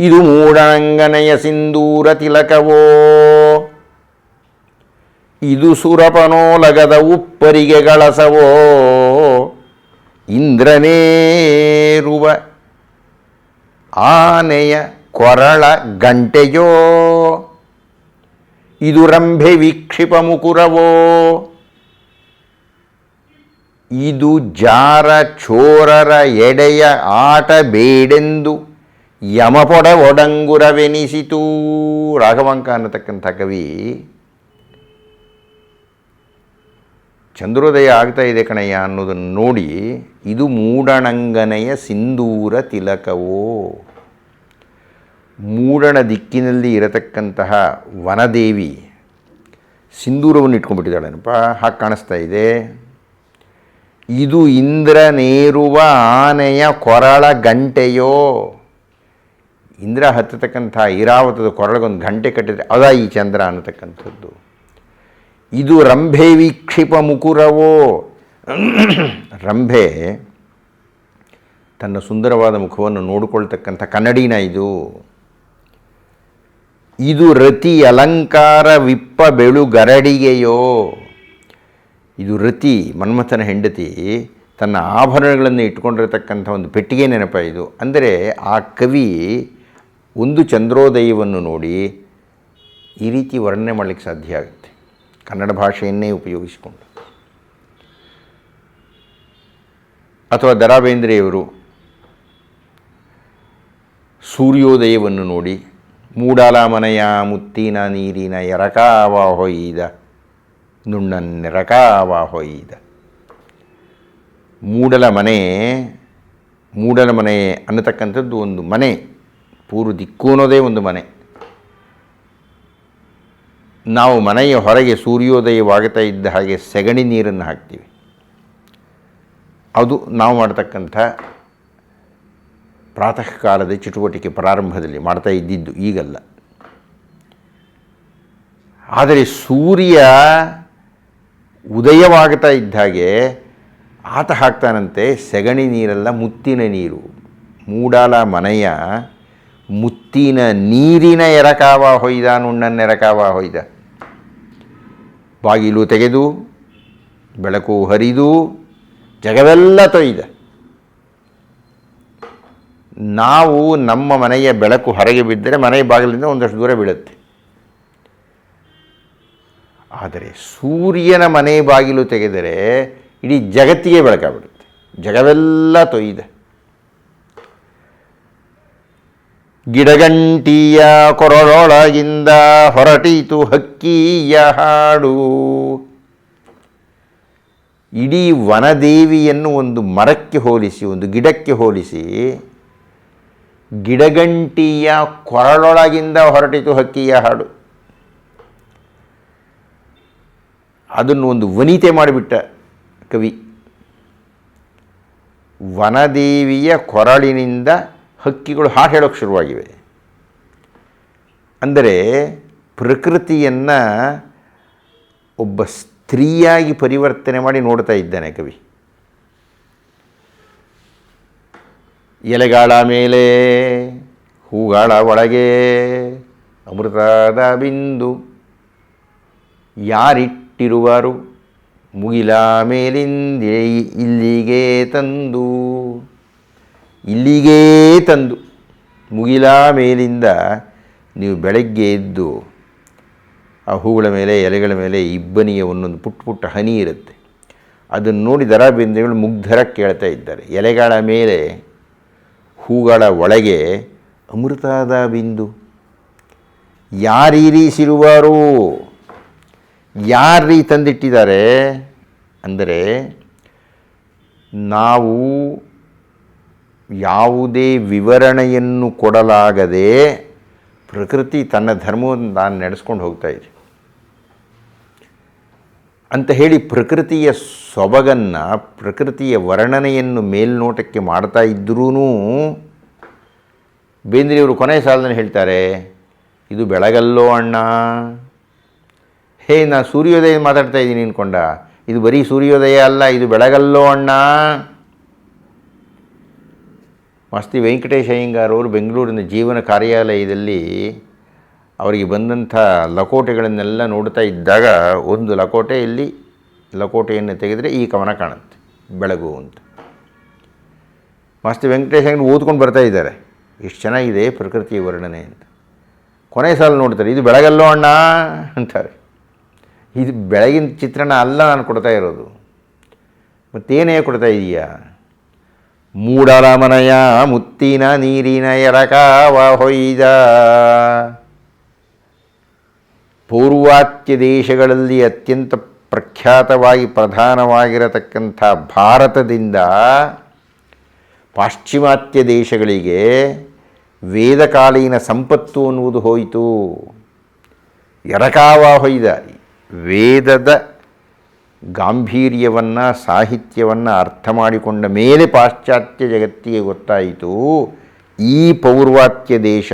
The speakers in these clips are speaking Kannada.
ಇದು ಮೂಡರಂಗನೆಯ ಸಿಂಧೂರ ತಿಲಕವೋ? ಇದು ಸುರಪನೋಲಗದ ಉಪ್ಪರಿಗೆ ಗಳಸವೋ? ಇಂದ್ರನೇರುವ ಆನೆಯ ಕೊರಳ ಗಂಟೆಯೋ? ಇದು ರಂಭೆ ವಿಕ್ಷಿಪ ಮುಕುರವೋ? ಇದು ಜಾರ ಚೋರರ ಎಡೆಯ ಆಟ ಬೇಡೆಂದು ಯಮಪೊಡ ಒಡಂಗುರವೆನಿಸಿತು. ರಾಘವಾಂಕ ಅನ್ನತಕ್ಕಂಥ ಕವಿ, ಚಂದ್ರೋದಯ ಆಗ್ತಾ ಇದೆ ಕಣಯ್ಯ ಅನ್ನೋದನ್ನು ನೋಡಿ, ಇದು ಮೂಡಣಂಗನೆಯ ಸಿಂಧೂರ ತಿಲಕವೋ? ಮೂಡಣ ದಿಕ್ಕಿನಲ್ಲಿ ಇರತಕ್ಕಂತಹ ವನದೇವಿ ಸಿಂಧೂರವನ್ನು ಇಟ್ಕೊಂಡ್ಬಿಟ್ಟಿದ್ದಾಳೇನಪ್ಪ? ಹಾಗೆ ಕಾಣಿಸ್ತಾ ಇದೆ. ಇದು ಇಂದ್ರನೇರುವ ಆನೆಯ ಕೊರಳ ಗಂಟೆಯೋ? ಇಂದ್ರ ಹತ್ತತಕ್ಕಂಥ ಐರಾವತದ ಕೊರಳಗೊಂದು ಗಂಟೆ ಕಟ್ಟಿದರೆ ಅದ ಈ ಚಂದ್ರ ಅನ್ನತಕ್ಕಂಥದ್ದು. ಇದು ರಂಭೆ ವೀಕ್ಷಿಪ ಮುಕುರವೋ. ರಂಭೆ ತನ್ನ ಸುಂದರವಾದ ಮುಖವನ್ನು ನೋಡಿಕೊಳ್ತಕ್ಕಂಥ ಕನ್ನಡಿನ ಇದು. ಇದು ರತಿ ಅಲಂಕಾರ ವಿಪ್ಪ ಬೆಳು ಗರಡಿಗೆಯೋ. ಇದು ರತಿ ಮನ್ಮಥನ ಹೆಂಡತಿ ತನ್ನ ಆಭರಣಗಳನ್ನು ಇಟ್ಕೊಂಡಿರತಕ್ಕಂಥ ಒಂದು ಪೆಟ್ಟಿಗೆ ನೆನಪ ಇದು. ಅಂದರೆ ಆ ಕವಿ ಒಂದು ಚಂದ್ರೋದಯವನ್ನು ನೋಡಿ ಈ ರೀತಿ ವರ್ಣನೆ ಮಾಡಲಿಕ್ಕೆ ಸಾಧ್ಯ ಆಗುತ್ತೆ. ಕನ್ನಡ ಭಾಷೆಯನ್ನೇ ಉಪಯೋಗಿಸಿಕೊಂಡು. ಅಥವಾ ಬೇಂದ್ರೆಯವರು ಸೂರ್ಯೋದಯವನ್ನು ನೋಡಿ ಮೂಡಾಲ ಮನೆಯ ಮುತ್ತಿನ ನೀರಿನ ಎರಕಾವಾ ಹೊಯ್ದ ನುಣ್ಣನ್ನೆರಕಾವ ಹೊಯ್ದ. ಮೂಡಲ ಮನೆ ಮೂಡಲ ಮನೆ ಅನ್ನತಕ್ಕಂಥದ್ದು ಒಂದು ಮನೆ. ಪೂರ್ವ ದಿಕ್ಕು ಅನ್ನೋದೇ ಒಂದು ಮನೆ. ನಾವು ಮನೆಯ ಹೊರಗೆ ಸೂರ್ಯೋದಯವಾಗುತ್ತಾ ಇದ್ದ ಹಾಗೆ ಸೆಗಣಿ ನೀರನ್ನು ಹಾಕ್ತೀವಿ. ಅದು ನಾವು ಮಾಡ್ತಕ್ಕಂಥ ಪ್ರಾತಃ ಕಾಲದ ಚಟುವಟಿಕೆ ಪ್ರಾರಂಭದಲ್ಲಿ ಮಾಡ್ತಾ ಇದ್ದಿದ್ದು ಈಗಲ್ಲ. ಆದರೆ ಸೂರ್ಯ ಉದಯವಾಗ್ತಾ ಇದ್ದ ಹಾಗೆ ಆತ ಹಾಕ್ತಾನಂತೆ ಸೆಗಣಿ ನೀರಲ್ಲ, ಮುತ್ತಿನ ನೀರು. ಮೂಡಾಲ ಮನೆಯ ಮುತ್ತಿನ ನೀರಿನ ಎರಕಾವ ಹೊಯ್ದ ನುಣ್ಣನ್ನೆರಕಾವ ಹೊಯ್ದ. ಬಾಗಿಲು ತೆಗೆದು, ಬೆಳಕು ಹರಿದು, ಜಗವೆಲ್ಲ ತೊಯ್ದ. ನಾವು ನಮ್ಮ ಮನೆಯ ಬೆಳಕು ಹೊರಗೆ ಬಿದ್ದರೆ ಮನೆಯ ಬಾಗಿಲಿಂದ ಒಂದಷ್ಟು ದೂರ ಬೀಳುತ್ತೆ. ಆದರೆ ಸೂರ್ಯನ ಮನೆ ಬಾಗಿಲು ತೆಗೆದರೆ ಇಡೀ ಜಗತ್ತಿಗೆ ಬೆಳಕಾಗ್ಬಿಡುತ್ತೆ. ಜಗವೆಲ್ಲ ತೊಯ್ದ. ಗಿಡಗಂಟಿಯ ಕೊರಳೊಳಗಿಂದ ಹೊರಟೀತು ಹಕ್ಕಿಯ ಹಾಡು. ಇಡೀ ವನದೇವಿಯನ್ನು ಒಂದು ಮರಕ್ಕೆ ಹೋಲಿಸಿ, ಒಂದು ಗಿಡಕ್ಕೆ ಹೋಲಿಸಿ, ಗಿಡಗಂಟಿಯ ಕೊರಳೊಳಗಿಂದ ಹೊರಟಿತು ಹಕ್ಕಿಯ ಹಾಡು. ಅದನ್ನು ಒಂದು ವನಿತೆ ಮಾಡಿಬಿಟ್ಟ ಕವಿ. ವನದೇವಿಯ ಕೊರಳಿನಿಂದ ಹಕ್ಕಿಗಳು ಹಾಡು ಹೇಳೋಕ್ಕೆ ಶುರುವಾಗಿವೆ. ಅಂದರೆ ಪ್ರಕೃತಿಯನ್ನು ಒಬ್ಬ ಸ್ತ್ರೀಯಾಗಿ ಪರಿವರ್ತನೆ ಮಾಡಿ ನೋಡ್ತಾ ಇದ್ದಾನೆ ಕವಿ. ಎಲೆಗಾಳ ಮೇಲೆ, ಹೂಗಾಳ ಒಳಗೆ, ಅಮೃತದ ಬಿಂದು. ಯಾರಿಟ್ಟಿರುವರು ಮುಗಿಲ ಮೇಲಿಂದೇ ಇಲ್ಲಿಗೆ ತಂದು. ಇಲ್ಲಿಗೇ ತಂದು ಮುಗಿಲ ಮೇಲಿಂದ ನೀವು ಬೆಳಗ್ಗೆ ಎದ್ದು ಆ ಹೂಗಳ ಮೇಲೆ, ಎಲೆಗಳ ಮೇಲೆ ಇಬ್ಬನಿಯ ಒಂದೊಂದು ಪುಟ್ಟ ಪುಟ್ಟ ಹನಿ ಇರುತ್ತೆ. ಅದನ್ನು ನೋಡಿ ದರ ಮುಗ್ಧರ ಕೇಳ್ತಾ ಇದ್ದಾರೆ. ಎಲೆಗಳ ಮೇಲೆ, ಹೂಗಳ ಒಳಗೆ ಅಮೃತದ ಬಿಂದು. ಯಾರೀರಿಸಿರುವರು ಯಾರೀ ತಂದಿಟ್ಟಿದ್ದಾರೆ? ಅಂದರೆ ನಾವು ಯಾವುದೇ ವಿವರಣೆಯನ್ನು ಕೊಡಲಾಗದೆ ಪ್ರಕೃತಿ ತನ್ನ ಧರ್ಮವನ್ನು ನಾನು ನಡೆಸ್ಕೊಂಡು ಹೋಗ್ತಾ ಇದೆ. ಅಂತ ಹೇಳಿ ಪ್ರಕೃತಿಯ ಸೊಬಗನ್ನು, ಪ್ರಕೃತಿಯ ವರ್ಣನೆಯನ್ನು ಮೇಲ್ನೋಟಕ್ಕೆ ಮಾಡ್ತಾ ಇದ್ರೂ ಬೇಂದ್ರೆಯವರು ಕೊನೆಯ ಸಾಲದಲ್ಲಿ ಹೇಳ್ತಾರೆ, ಇದು ಬೆಳಗಲ್ಲೋ ಅಣ್ಣ. ಹೇ, ನಾ ಸೂರ್ಯೋದಯ ಮಾತಾಡ್ತಾ ಇದ್ದೀನಿ ಅನ್ಕೊಂಡ. ಇದು ಬರೀ ಸೂರ್ಯೋದಯ ಅಲ್ಲ, ಇದು ಬೆಳಗಲ್ಲೋ ಅಣ್ಣ. ಮಸ್ತಿ ವೆಂಕಟೇಶ ಅಯ್ಯಂಗಾರ್ ಅವರು ಬೆಂಗಳೂರಿನ ಜೀವನ ಕಾರ್ಯಾಲಯದಲ್ಲಿ ಅವರಿಗೆ ಬಂದಂಥ ಲಕೋಟೆಗಳನ್ನೆಲ್ಲ ನೋಡ್ತಾ ಇದ್ದಾಗ ಒಂದು ಲಕೋಟೆ ಇಲ್ಲಿ, ಲಕೋಟೆಯನ್ನು ತೆಗೆದರೆ ಈ ಕವನ ಕಾಣುತ್ತೆ, ಬೆಳಗು ಅಂತ. ಮಸ್ತಿ ವೆಂಕಟೇಶ ಅಯ್ಯಂಗ್ ಓದ್ಕೊಂಡು ಬರ್ತಾ ಇದ್ದಾರೆ. ಎಷ್ಟು ಚೆನ್ನಾಗಿದೆ ಪ್ರಕೃತಿ ವರ್ಣನೆ ಅಂತ. ಕೊನೆ ಸಾಲ ನೋಡ್ತಾರೆ, ಇದು ಬೆಳಗಲ್ಲೋ ಅಣ್ಣ ಅಂತಾರೆ. ಇದು ಬೆಳಗಿನ ಚಿತ್ರಣ ಅಲ್ಲ ನಾನು ಕೊಡ್ತಾ ಇರೋದು. ಮತ್ತೇನೇ ಕೊಡ್ತಾ ಇದೀಯಾ? ಮೂಡಲ ಮನಯ ಮುತ್ತಿನ ನೀರಿನ ಎರಕಾವ ಹೊಯ್ದ. ಪೂರ್ವಾತ್ಯ ದೇಶಗಳಲ್ಲಿ ಅತ್ಯಂತ ಪ್ರಖ್ಯಾತವಾಗಿ ಪ್ರಧಾನವಾಗಿರತಕ್ಕಂಥ ಭಾರತದಿಂದ ಪಾಶ್ಚಿಮಾತ್ಯ ದೇಶಗಳಿಗೆ ವೇದಕಾಲೀನ ಸಂಪತ್ತು ಅನ್ನುವುದು ಹೋಯಿತು. ಎರಕಾವ ಹೊಯ್ದ. ವೇದದ ಗಾಂಭೀರ್ಯವನ್ನು, ಸಾಹಿತ್ಯವನ್ನು ಅರ್ಥ ಮಾಡಿಕೊಂಡ ಮೇಲೆ ಪಾಶ್ಚಾತ್ಯ ಜಗತ್ತಿಗೆ ಗೊತ್ತಾಯಿತು, ಈ ಪೌರ್ವಾತ್ಯ ದೇಶ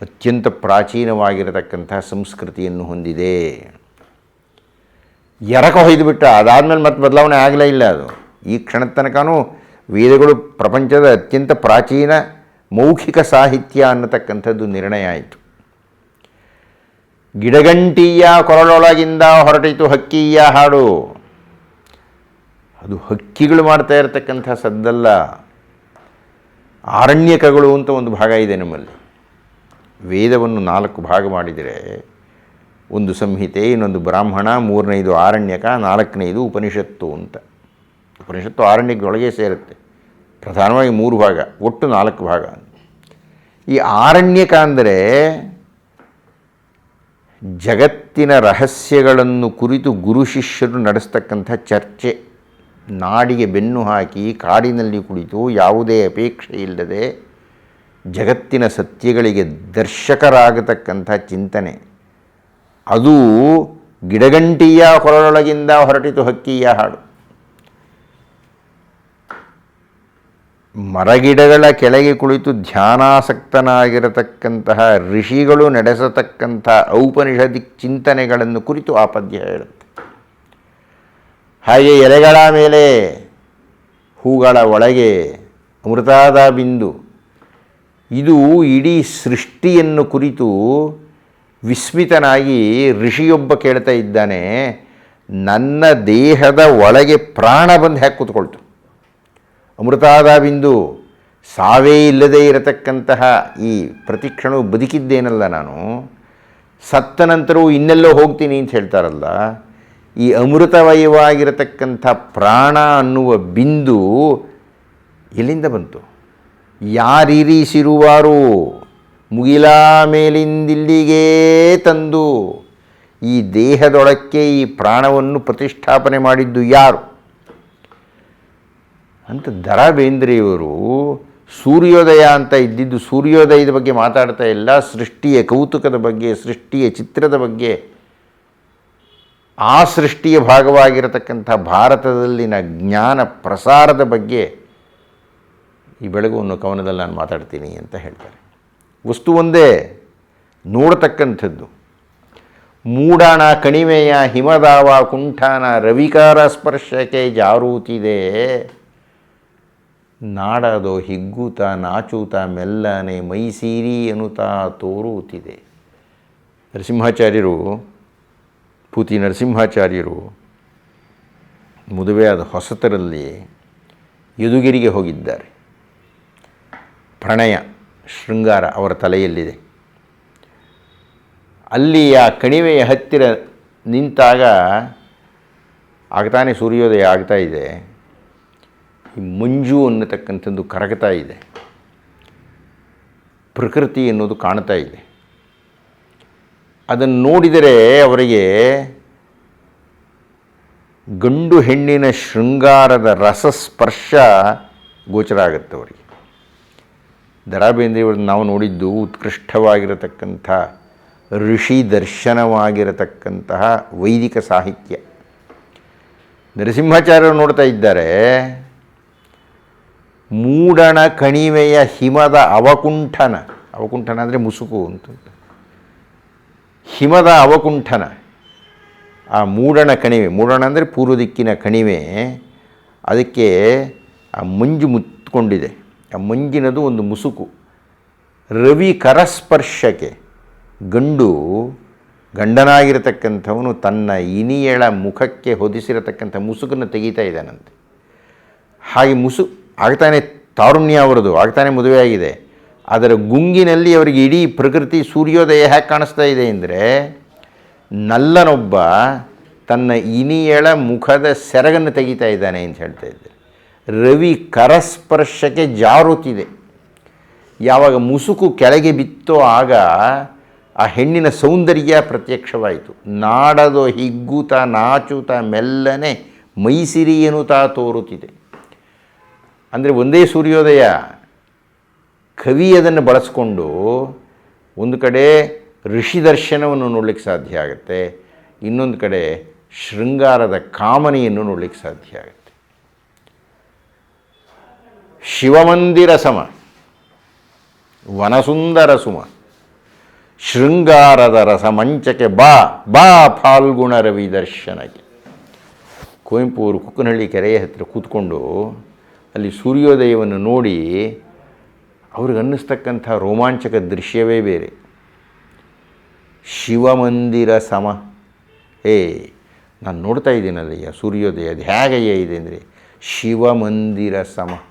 ಅತ್ಯಂತ ಪ್ರಾಚೀನವಾಗಿರತಕ್ಕಂತಹ ಸಂಸ್ಕೃತಿಯನ್ನು ಹೊಂದಿದೆ. ಎರಕ ಹೊಯ್ದುಬಿಟ್ಟ, ಅದಾದಮೇಲೆ ಮತ್ತೆ ಬದಲಾವಣೆ ಆಗಲೇ ಇಲ್ಲ ಅದು. ಈ ಕ್ಷಣದ ತನಕನೂ ವೇದಗಳು ಪ್ರಪಂಚದ ಅತ್ಯಂತ ಪ್ರಾಚೀನ ಮೌಖಿಕ ಸಾಹಿತ್ಯ ಅನ್ನತಕ್ಕಂಥದ್ದು ನಿರ್ಣಯ ಆಯಿತು. ಗಿಡಗಂಟಿಯ ಕೊರಳೊಳಗಿಂದ ಹೊರಟಿತು ಹಕ್ಕಿಯ ಹಾಡು. ಅದು ಹಕ್ಕಿಗಳು ಮಾಡ್ತಾ ಇರತಕ್ಕಂಥ ಸದ್ದಲ್ಲ. ಆರಣ್ಯಕಗಳು ಅಂತ ಒಂದು ಭಾಗ ಇದೆ ನಮ್ಮಲ್ಲಿ. ವೇದವನ್ನು ನಾಲ್ಕು ಭಾಗ ಮಾಡಿದರೆ ಒಂದು ಸಂಹಿತೆ, ಇನ್ನೊಂದು ಬ್ರಾಹ್ಮಣ, ಮೂರನೇದು ಆರಣ್ಯಕ ನಾಲ್ಕನೇದು ಉಪನಿಷತ್ತು ಅಂತ. ಉಪನಿಷತ್ತು ಆರಣ್ಯಗಳೊಳಗೆ ಸೇರುತ್ತೆ. ಪ್ರಧಾನವಾಗಿ ಮೂರು ಭಾಗ, ಒಟ್ಟು ನಾಲ್ಕು ಭಾಗ. ಈ ಆರಣ್ಯಕ ಅಂದರೆ ಜಗತ್ತಿನ ರಹಸ್ಯಗಳನ್ನು ಕುರಿತು ಗುರು ಶಿಷ್ಯರು ನಡೆಸ್ತಕ್ಕಂಥ ಚರ್ಚೆ. ನಾಡಿಗೆ ಬೆನ್ನು ಹಾಕಿ ಕಾಡಿನಲ್ಲಿ ಕುಳಿತು ಯಾವುದೇ ಅಪೇಕ್ಷೆ ಇಲ್ಲದೆ ಜಗತ್ತಿನ ಸತ್ಯಗಳಿಗೆ ದರ್ಶಕರಾಗತಕ್ಕಂಥ ಚಿಂತನೆ. ಅದು ಗಿಡಗಂಟಿಯ ಹೊರಳೊಳಗಿಂದ ಹೊರಟಿತು ಹಕ್ಕಿಯ ಹಾಡು. ಮರಗಿಡಗಳ ಕೆಳಗೆ ಕುಳಿತು ಧ್ಯಾನಾಸಕ್ತನಾಗಿರತಕ್ಕಂತಹ ಋಷಿಗಳು ನಡೆಸತಕ್ಕಂಥ ಔಪನಿಷದಿಕ್ ಚಿಂತನೆಗಳನ್ನು ಕುರಿತು ಆ ಪದ್ಯ ಹೇಳುತ್ತೆ. ಹಾಗೆ ಎಲೆಗಳ ಮೇಲೆ, ಹೂಗಳ ಒಳಗೆ, ಅಮೃತಾದ ಬಿಂದು, ಇದು ಇಡೀ ಸೃಷ್ಟಿಯನ್ನು ಕುರಿತು ವಿಸ್ಮಿತನಾಗಿ ಋಷಿಯೊಬ್ಬ ಕೇಳ್ತಾ ಇದ್ದಾನೆ, ನನ್ನ ದೇಹದ ಒಳಗೆ ಪ್ರಾಣ ಬಂದು ಹ್ಯಾಕೆ ಕೂತ್ಕೊಳ್ತು. ಅಮೃತಾದ ಬಿಂದು, ಸಾವೇ ಇಲ್ಲದೇ ಇರತಕ್ಕಂತಹ ಈ ಪ್ರತಿಕ್ಷಣವು ಬದುಕಿದ್ದೇನಲ್ಲ ನಾನು ಸತ್ತ ನಂತರವೂ ಇನ್ನೆಲ್ಲೋ ಹೋಗ್ತೀನಿ ಅಂತ ಹೇಳ್ತಾರಲ್ಲ, ಈ ಅಮೃತವಯವಾಗಿರತಕ್ಕಂಥ ಪ್ರಾಣ ಅನ್ನುವ ಬಿಂದು ಎಲ್ಲಿಂದ ಬಂತು? ಯಾರಿರಿಸಿರುವಾರು ಮುಗಿಲ ಮೇಲಿಂದಿಲ್ಲಿಗೇ ತಂದು, ಈ ದೇಹದೊಳಕ್ಕೆ ಈ ಪ್ರಾಣವನ್ನು ಪ್ರತಿಷ್ಠಾಪನೆ ಮಾಡಿದ್ದು ಯಾರು? ಅಂತ ದರ ಬೇಂದ್ರೆಯವರು ಸೂರ್ಯೋದಯ ಅಂತ ಇದ್ದಿದ್ದು ಸೂರ್ಯೋದಯದ ಬಗ್ಗೆ ಮಾತಾಡ್ತಾ ಇಲ್ಲ, ಸೃಷ್ಟಿಯ ಕೌತುಕದ ಬಗ್ಗೆ, ಸೃಷ್ಟಿಯ ಚಿತ್ರದ ಬಗ್ಗೆ. ಆ ಸೃಷ್ಟಿಯ ಭಾಗವಾಗಿರತಕ್ಕಂಥ ಭಾರತದಲ್ಲಿನ ಜ್ಞಾನ ಪ್ರಸಾರದ ಬಗ್ಗೆ ಈ ಬೆಳಗುವನ್ನು ಕವನದಲ್ಲಿ ನಾನು ಮಾತಾಡ್ತೀನಿ ಅಂತ ಹೇಳ್ತಾರೆ. ವಸ್ತು ಒಂದೇ, ನೋಡತಕ್ಕಂಥದ್ದು. ಮೂಡಾಣ ಕಣಿವೆಯ ಹಿಮದಾವ ಕುಂಠಾನ ರವಿಕಾರ ಸ್ಪರ್ಶಕ್ಕೆ ಜಾರೂತಿದೆ. ನಾಡದೋ ಹಿಗ್ಗುತ, ನಾಚೂತ, ಮೆಲ್ಲನೆ, ಮೈಸೀರಿ ಎನ್ನುತ್ತಾ ತೋರುತ್ತಿದೆ. ನರಸಿಂಹಾಚಾರ್ಯರು, ಪೂತಿ ನರಸಿಂಹಾಚಾರ್ಯರು ಮದುವೆಯಾದ ಹೊಸತರಲ್ಲಿ ಯದುಗಿರಿಗೆ ಹೋಗಿದ್ದಾರೆ. ಪ್ರಣಯ, ಶೃಂಗಾರ ಅವರ ತಲೆಯಲ್ಲಿದೆ. ಅಲ್ಲಿ ಆ ಕಣಿವೆಯ ಹತ್ತಿರ ನಿಂತಾಗ ಆಗ್ತಾನೆ ಸೂರ್ಯೋದಯ ಆಗ್ತಾ ಇದೆ. ಮಂಜು ಅನ್ನತಕ್ಕಂಥದ್ದು ಕರಗ್ತಾ ಇದೆ. ಪ್ರಕೃತಿ ಅನ್ನೋದು ಕಾಣ್ತಾ ಇದೆ. ಅದನ್ನು ನೋಡಿದರೆ ಅವರಿಗೆ ಗಂಡು ಹೆಣ್ಣಿನ ಶೃಂಗಾರದ ರಸಸ್ಪರ್ಶ ಗೋಚರ ಆಗುತ್ತೆ ಅವರಿಗೆ. ದರಾ ನಾವು ನೋಡಿದ್ದು ಉತ್ಕೃಷ್ಟವಾಗಿರತಕ್ಕಂಥ, ಋಷಿ ದರ್ಶನವಾಗಿರತಕ್ಕಂತಹ ವೈದಿಕ ಸಾಹಿತ್ಯ. ನರಸಿಂಹಾಚಾರ್ಯರು ನೋಡ್ತಾ ಇದ್ದಾರೆ ಮೂಡಣ ಕಣಿವೆಯ ಹಿಮದ ಅವಕುಂಠನ ಅವಕುಂಠನ ಅಂದರೆ ಮುಸುಕು ಅಂತ ಹಿಮದ ಅವಕುಂಠನ, ಆ ಮೂಡಣ ಕಣಿವೆ, ಮೂಡಣ ಅಂದರೆ ಪೂರ್ವ ದಿಕ್ಕಿನ ಕಣಿವೆ, ಅದಕ್ಕೆ ಆ ಮಂಜು ಮುತ್ಕೊಂಡಿದೆ. ಆ ಮಂಜಿನದು ಒಂದು ಮುಸುಕು. ರವಿ ಕರಸ್ಪರ್ಶಕ್ಕೆ ಗಂಡು ಗಂಡನಾಗಿರತಕ್ಕಂಥವನು ತನ್ನ ಇನಿಯಳ ಮುಖಕ್ಕೆ ಹೊದಿಸಿರತಕ್ಕಂಥ ಮುಸುಕನ್ನು ತೆಗೀತಾ ಇದ್ದಾನಂತೆ. ಹಾಗೆ ಮುಸು ಆಗ್ತಾನೆ ತಾರುಣ್ಯ ಅವರದು, ಆಗ್ತಾನೆ ಮದುವೆ ಆಗಿದೆ ಅದರ ಗುಂಗಿನಲ್ಲಿ ಅವರಿಗೆ ಇಡೀ ಪ್ರಕೃತಿ ಸೂರ್ಯೋದಯ ಹೇಗೆ ಕಾಣಿಸ್ತಾ ಇದೆ ಅಂದರೆ, ನಲ್ಲನೊಬ್ಬ ತನ್ನ ಇನಿಯಳ ಮುಖದ ಸೆರಗನ್ನು ತೆಗಿತಾ ಇದ್ದಾನೆ ಅಂತ ಹೇಳ್ತಾ ಇದ್ದೆ ರವಿ ಕರಸ್ಪರ್ಶಕ್ಕೆ ಜಾರುತ್ತಿದೆ. ಯಾವಾಗ ಮುಸುಕು ಕೆಳಗೆ ಬಿತ್ತೋ ಆಗ ಆ ಹೆಣ್ಣಿನ ಸೌಂದರ್ಯ ಪ್ರತ್ಯಕ್ಷವಾಯಿತು. ನಾಡದೋ ಹಿಗ್ಗುತ, ನಾಚುತ, ಮೆಲ್ಲನೆ ಮೈಸಿರಿ ಎನ್ನುತ್ತಾ ತೋರುತ್ತಿದೆ. ಅಂದರೆ ಒಂದೇ ಸೂರ್ಯೋದಯ ಕವಿ ಅದನ್ನು ಬಳಸ್ಕೊಂಡು ಒಂದು ಕಡೆ ಋಷಿ ದರ್ಶನವನ್ನು ನೋಡಲಿಕ್ಕೆ ಸಾಧ್ಯ ಆಗುತ್ತೆ, ಇನ್ನೊಂದು ಕಡೆ ಶೃಂಗಾರದ ಕಾಮನೆಯನ್ನು ನೋಡಲಿಕ್ಕೆ ಸಾಧ್ಯ ಆಗುತ್ತೆ. ಶಿವಮಂದಿರ ಸಮ, ವನಸುಂದರ ಸುಮ, ಶೃಂಗಾರದ ರಸ ಮಂಚಕ್ಕೆ ಬಾ ಬಾ ಫಾಲ್ಗುಣ ರವಿ ದರ್ಶನಕ್ಕೆ. ಕುವೆಂಪು ಅವರು ಕುಕ್ಕನಹಳ್ಳಿ ಕೆರೆಯ ಹತ್ತಿರ ಕೂತ್ಕೊಂಡು ಅಲ್ಲಿ ಸೂರ್ಯೋದಯವನ್ನು ನೋಡಿ ಅವ್ರಿಗನ್ನಿಸ್ತಕ್ಕಂಥ ರೋಮಾಂಚಕ ದೃಶ್ಯವೇ ಬೇರೆ. ಶಿವಮಂದಿರ ಸಮ. ಏ ನಾನು ನೋಡ್ತಾ ಇದ್ದೀನಲ್ಲಯ್ಯ, ಸೂರ್ಯೋದಯ ಅದು ಹೇಗಯ್ಯ ಇದೆ ಅಂದರೆ ಶಿವಮಂದಿರ ಸಮ.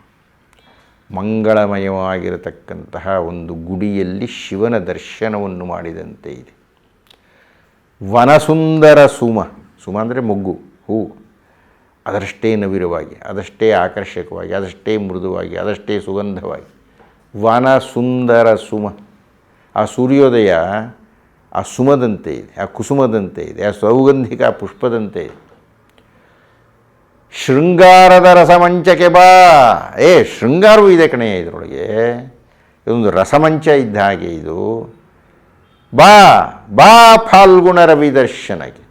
ಮಂಗಳಮಯವಾಗಿರತಕ್ಕಂತಹ ಒಂದು ಗುಡಿಯಲ್ಲಿ ಶಿವನ ದರ್ಶನವನ್ನು ಮಾಡಿದಂತೆ ಇದೆ. ವನಸುಂದರ ಸುಮ. ಸುಮ ಅಂದರೆ ಮೊಗ್ಗು, ಹೂ. ಅದರಷ್ಟೇ ನವಿರವಾಗಿ ಅದಷ್ಟೇ ಆಕರ್ಷಕವಾಗಿ ಅದಷ್ಟೇ ಮೃದುವಾಗಿ ಅದಷ್ಟೇ ಸುಗಂಧವಾಗಿ. ವನ ಸುಂದರ ಸುಮ. ಆ ಸೂರ್ಯೋದಯ ಆ ಸುಮದಂತೆ ಇದೆ, ಆ ಕುಸುಮದಂತೆ ಇದೆ, ಆ ಸೌಗಂಧಿಕ ಪುಷ್ಪದಂತೆ ಇದೆ. ಶೃಂಗಾರದ ರಸಮಂಚಕ್ಕೆ ಬಾ. ಏ, ಶೃಂಗಾರವೂ ಇದೆ ಕಣೆಯ ಇದರೊಳಗೆ. ಇದೊಂದು ರಸಮಂಚ ಇದ್ದ ಹಾಗೆ ಇದು. ಬಾ ಬಾ ಫಾಲ್ಗುಣ ರವಿ ದರ್ಶನಕ್ಕೆ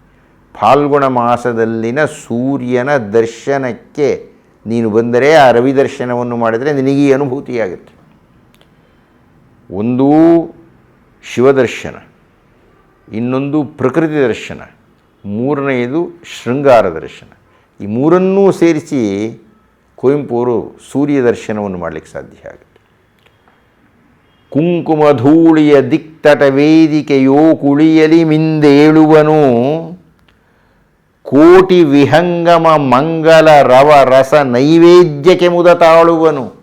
ಫಾಲ್ಗುಣ ಮಾಸದಲ್ಲಿನ ಸೂರ್ಯನ ದರ್ಶನಕ್ಕೆ ನೀನು ಬಂದರೆ ಆ ರವಿ ದರ್ಶನವನ್ನು ಮಾಡಿದರೆ ನಿನಗೆ ಅನುಭೂತಿಯಾಗುತ್ತೆ. ಒಂದು ಶಿವದರ್ಶನ ಇನ್ನೊಂದು ಪ್ರಕೃತಿ ದರ್ಶನ ಮೂರನೆಯದು ಶೃಂಗಾರ ದರ್ಶನ. ಈ ಮೂರನ್ನೂ ಸೇರಿಸಿ ಕುವೆಂಪು ಸೂರ್ಯ ದರ್ಶನವನ್ನು ಮಾಡಲಿಕ್ಕೆ ಸಾಧ್ಯ ಆಗುತ್ತೆ. ಕುಂಕುಮ ಧೂಳಿಯ ದಿಕ್ತಟ ವೇದಿಕೆಯೋ ಕುಳಿಯಲಿ ಮಿಂದೇಳುವನು. ಕೋಟಿ ವಿಹಂಗಮ ಮಂಗಲ ರವ ರಸ ನೈವೇದ್ಯಕ್ಕೆ ಮುದ ತಾಳುವನು.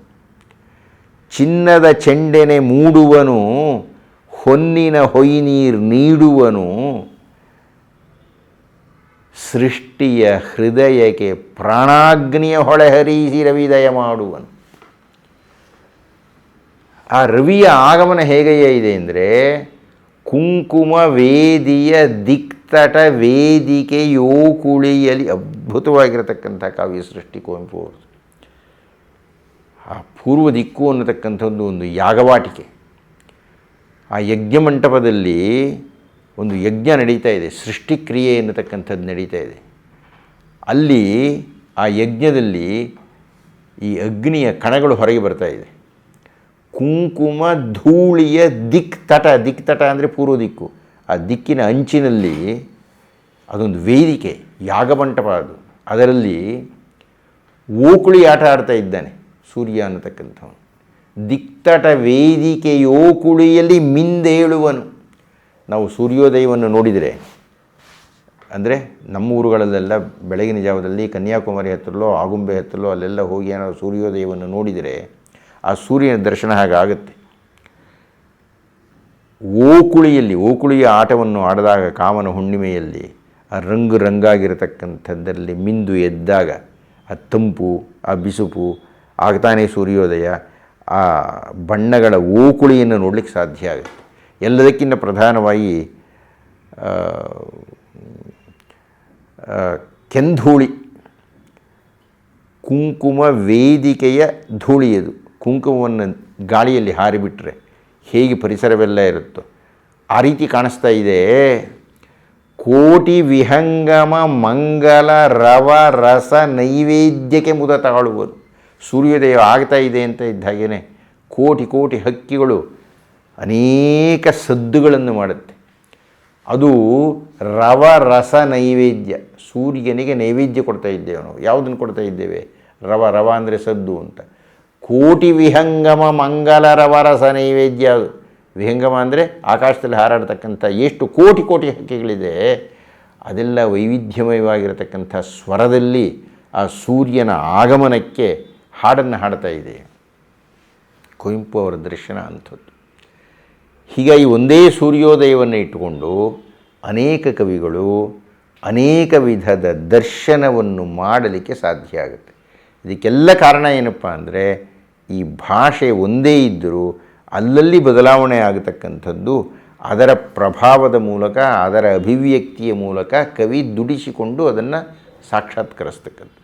ಚಿನ್ನದ ಚೆಂಡೆನೆ ಮೂಡುವನು. ಹೊನ್ನಿನ ಹೊಯ್ನೀರ್ ನೀಡುವನು. ಸೃಷ್ಟಿಯ ಹೃದಯಕ್ಕೆ ಪ್ರಾಣಾಗ್ನಿಯ ಹೊಳೆಹರಿಸಿ ರವಿದಯ ಮಾಡುವನು. ಆ ರವಿಯ ಆಗಮನ ಹೇಗೆಯೇ ಇದೆ ಅಂದರೆ ಕುಂಕುಮ ವೇದಿಯ ದಿಕ್ತಟ ವೇದಿಕೆ, ಯೋಕುಳಿಯಲ್ಲಿ ಅದ್ಭುತವಾಗಿರತಕ್ಕಂಥ ಕಾವ್ಯ ಸೃಷ್ಟಿ ಕುವೆಂಪು ಅವರು ಆ ಪೂರ್ವ ದಿಕ್ಕು ಅನ್ನತಕ್ಕಂಥದ್ದು ಒಂದು ಯಾಗವಾಟಿಕೆ. ಆ ಯಜ್ಞ ಮಂಟಪದಲ್ಲಿ ಒಂದು ಯಜ್ಞ ನಡೀತಾ ಇದೆ, ಸೃಷ್ಟಿಕ್ರಿಯೆ ಎನ್ನತಕ್ಕಂಥದ್ದು ನಡೀತಾ ಇದೆ. ಅಲ್ಲಿ ಆ ಯಜ್ಞದಲ್ಲಿ ಈ ಅಗ್ನಿಯ ಕಣಗಳು ಹೊರಗೆ ಬರ್ತಾ ಇದೆ. ಕುಂಕುಮ, ಧೂಳಿಯ ದಿಕ್ ತಟ ದಿಕ್ ತಟ ಅಂದರೆ ಪೂರ್ವ ದಿಕ್ಕು. ಆ ದಿಕ್ಕಿನ ಅಂಚಿನಲ್ಲಿ ಅದೊಂದು ವೇದಿಕೆ ಯಾಗಮಂಟಪ ಅದು ಅದರಲ್ಲಿ ಓಕುಳಿ ಆಟ ಆಡ್ತಾ ಇದ್ದಾನೆ ಸೂರ್ಯ ಅನ್ನತಕ್ಕಂಥವನು. ದಿಕ್ತಟ ವೇದಿಕೆಯೋಕುಳಿಯಲ್ಲಿ ಮಿಂದೇಳುವನು ನಾವು ಸೂರ್ಯೋದಯವನ್ನು ನೋಡಿದರೆ, ಅಂದರೆ ನಮ್ಮ ಊರುಗಳಲ್ಲೆಲ್ಲ ಬೆಳಗಿನ ಜಾವದಲ್ಲಿ ಕನ್ಯಾಕುಮಾರಿ ಹತ್ತಿರಲೋ ಆಗುಂಬೆ ಹತ್ತಿರಲೋ ಅಲ್ಲೆಲ್ಲ ಹೋಗಿ ಏನಾದ್ರು ಸೂರ್ಯೋದಯವನ್ನು ನೋಡಿದರೆ ಆ ಸೂರ್ಯನ ದರ್ಶನ ಹಾಗಾಗುತ್ತೆ. ಓಕುಳಿಯಲ್ಲಿ, ಓಕುಳಿಯ ಆಟವನ್ನು ಆಡಿದಾಗ ಕಾಮನ ಹುಣ್ಣಿಮೆಯಲ್ಲಿ ಆ ರಂಗು ರಂಗಾಗಿರತಕ್ಕಂಥದ್ದರಲ್ಲಿ ಮಿಂದು ಎದ್ದಾಗ ಆ ತಂಪು, ಆ ಬಿಸುಪು, ಆಗ್ತಾನೆ ಸೂರ್ಯೋದಯ, ಆ ಬಣ್ಣಗಳ ಓಕುಳಿಯನ್ನು ನೋಡಲಿಕ್ಕೆ ಸಾಧ್ಯ ಆಗುತ್ತೆ. ಎಲ್ಲದಕ್ಕಿಂತ ಪ್ರಧಾನವಾಗಿ ಕೆಂಧೂಳಿ, ಕುಂಕುಮ ವೇದಿಕೆಯ ಧೂಳಿಯದು. ಕುಂಕುಮವನ್ನು ಗಾಳಿಯಲ್ಲಿ ಹಾರಿಬಿಟ್ರೆ ಹೇಗೆ ಪರಿಸರವೆಲ್ಲ ಇರುತ್ತೋ. ಆ ರೀತಿ ಕಾಣಿಸ್ತಾ ಇದೆ. ಕೋಟಿ ವಿಹಂಗಮ, ಮಂಗಲ, ರವ, ರಸ, ನೈವೇದ್ಯಕ್ಕೆ ಮುದ ತಗೊಳ್ಬೋದು ಸೂರ್ಯೋದಯ ಆಗ್ತಾ ಇದೆ ಅಂತ ಇದ್ದ ಕೋಟಿ ಕೋಟಿ ಹಕ್ಕಿಗಳು ಅನೇಕ ಸದ್ದುಗಳನ್ನು ಮಾಡುತ್ತೆ. ಅದು ರವ, ರಸ, ನೈವೇದ್ಯ. ಸೂರ್ಯನಿಗೆ ನೈವೇದ್ಯ ಕೊಡ್ತಾ ಇದ್ದೇವೆ ನಾವು ಯಾವುದನ್ನು ಕೊಡ್ತಾ ಇದ್ದೇವೆ? ರವ ರವ ಅಂದರೆ ಸದ್ದು ಅಂತ. ಕೋಟಿ ವಿಹಂಗಮ ಮಂಗಲರವರಸ ನೈವೇದ್ಯ. ಅದು ವಿಹಂಗಮ ಅಂದರೆ ಆಕಾಶದಲ್ಲಿ ಹಾರಾಡ್ತಕ್ಕಂಥ ಎಷ್ಟು ಕೋಟಿ ಕೋಟಿ ಹಕ್ಕಿಗಳಿದೆ, ಅದೆಲ್ಲ ವೈವಿಧ್ಯಮಯವಾಗಿರತಕ್ಕಂಥ ಸ್ವರದಲ್ಲಿ ಆ ಸೂರ್ಯನ ಆಗಮನಕ್ಕೆ ಹಾಡನ್ನು ಹಾಡ್ತಾ ಇದೆ. ಕುವೆಂಪು ಅವರ ದರ್ಶನ ಅಂಥದ್ದು. ಹೀಗಾಗಿ ಒಂದೇ ಸೂರ್ಯೋದಯವನ್ನು ಇಟ್ಟುಕೊಂಡು ಅನೇಕ ಕವಿಗಳು ಅನೇಕ ವಿಧದ ದರ್ಶನವನ್ನು ಮಾಡಲಿಕ್ಕೆ ಸಾಧ್ಯ ಆಗುತ್ತೆ. ಇದಕ್ಕೆಲ್ಲ ಕಾರಣ ಏನಪ್ಪ ಅಂದರೆ ಈ ಭಾಷೆ ಒಂದೇ ಇದ್ದರೂ ಅಲ್ಲಲ್ಲಿ ಬದಲಾವಣೆ ಆಗತಕ್ಕಂಥದ್ದು ಅದರ ಪ್ರಭಾವದ ಮೂಲಕ, ಅದರ ಅಭಿವ್ಯಕ್ತಿಯ ಮೂಲಕ ಕವಿ ದುಡಿಸಿಕೊಂಡು ಅದನ್ನು ಸಾಕ್ಷಾತ್ಕರಿಸ್ತಕ್ಕಂಥದ್ದು.